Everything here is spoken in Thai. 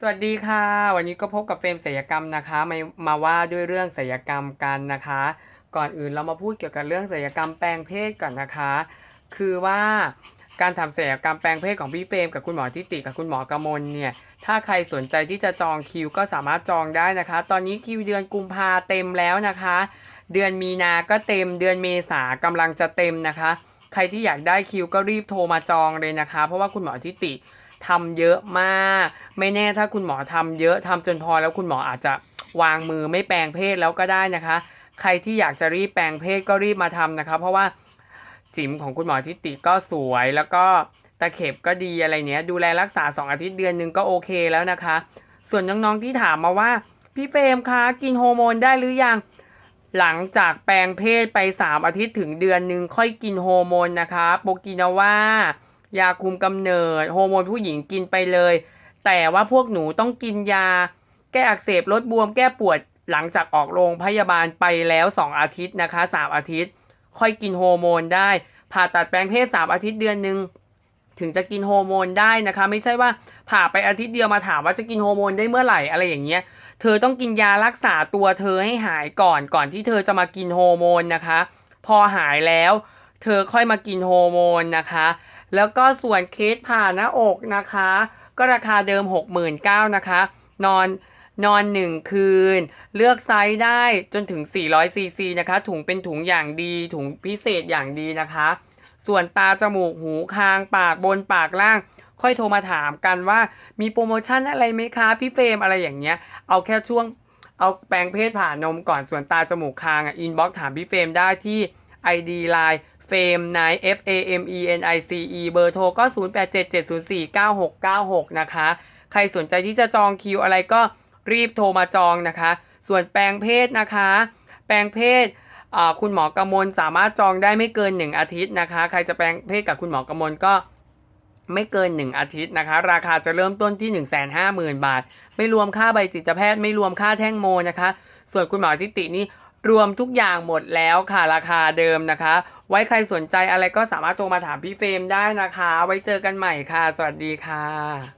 สวัสดีค่ะ วันนี้ก็พบกับเฟรมศิลกรรมนะคะมามาว่าด้วยเรื่องศิลกรรมกันนะคะ ก่อนอื่นเรามาพูดเกี่ยวกับเรื่องศิลกรรมแปลงเพศก่อนนะคะ คือว่าการทำศิลยกรรมแปลงเพศของพี่เฟรมกับคุณหมอทิติกับคุณหมอกมลเนี่ย ถ้าใครสนใจที่จะจองคิวก็สามารถจองได้นะคะ ตอนนี้คิวเดือนกุมภาเต็มแล้วนะคะ เดือนมีนาก็เต็ม เดือนเมษากำลังจะเต็มนะคะ ใครที่อยากได้คิวก็รีบโทรมาจองเลยนะคะ เพราะว่าคุณหมอทิติ ทำเยอะมาก ไม่แน่ถ้าคุณหมอทำเยอะทำจนพอแล้วคุณหมออาจจะวางมือไม่แปลงเพศแล้วก็ได้นะคะ ใครที่อยากจะรีบแปลงเพศก็รีบมาทำนะคะ เพราะว่าจิ๋มของคุณหมอทิติก็สวยแล้วก็ตะเข็บก็ดีอะไรเนี้ย ดูแลรักษา 2 อาทิตย์เดือนหนึ่งก็โอเคแล้วนะคะ ส่วนน้องๆที่ถามมาว่า พี่เฟรมคะกินโฮอร์โมนได้หรือยัง หลังจากแปลงเพศไป 3 อาทิตย์ถึงเดือนหนึ่งค่อยกินโฮอร์โมนนะคะโปกินาว่า ยาคุมกำเนิดโฮอร์โมนผู้หญิงกินไปเลย แต่ว่าพวกหนูต้องกินยา แก้อักเสบลดบวมแก้ปวดหลังจากออกโรงพยาบาลไปแล้ว 2 อาทิตย์นะคะ 3 อาทิตย์ ค่อยกินโฮอร์โมนได้ ผ่าตัดแปลงเพศ 3 อาทิตย์เดือนหนึ่งถึงจะกินโฮอร์โมนได้นะคะ ไม่ใช่ว่าผ่าไปอาทิตย์เดียวมาถามว่าจะกินโฮอร์โมนได้เมื่อไหร่อะไรอย่างเงี้ยเธอต้องกินยารักษาตัวเธอให้หายก่อนก่อนที่เธอจะมากินโฮอร์โมนนะคะ พอหายแล้ว เธอค่อยมากินโฮอร์โมนนะคะ แล้วก็ส่วนเคสผ่าหน้าอกนะคะ ก็ราคาเดิม 69,000นะคะ นอนนอน 1 คืน เลือกไซส์ได้จนถึง 400 ซีซีนะคะ ถุงเป็นถุงอย่างดี ถุงพิเศษอย่างดีนะคะ ส่วนตาจมูกหูคางปากบนปากล่าง ค่อยโทรมาถามกันว่ามีโปรโมชั่นอะไรไหมคะ พี่เฟรมอะไรอย่างเงี้ย เอาแค่ช่วงเอาแปลงเพศผ่านมก่อนส่วนตาจมูกคางอะอินบ็อกถามพี่เฟรมได้ที่ ID Line เฟรม9 F A M E N I C E เบอร์โทรก็ 0877049696 นะคะ ใครสนใจที่จะจองคิวอะไรก็รีบโทรมาจองนะคะ ส่วนแปลงเพศนะคะ แปลงเพศคุณหมอกำมลสามารถจองได้ไม่เกิน 1 อาทิตย์นะคะ ใครจะแปลงเพศกับคุณหมอกำมลก็ไม่เกิน 1 อาทิตย์นะคะ ราคาจะเริ่มต้นที่ 150,000 บาท ไม่รวมค่าใบจิตแพทย์ไม่รวมค่าแท่งโมนะคะ ส่วนคุณหมอทิตินี่รวมทุกอย่างหมดแล้วค่ะราคาเดิมนะคะ ไว้ใครสนใจอะไรก็สามารถโทรมาถามพี่เฟรมได้นะคะ ไว้เจอกันใหม่ค่ะ สวัสดีค่ะ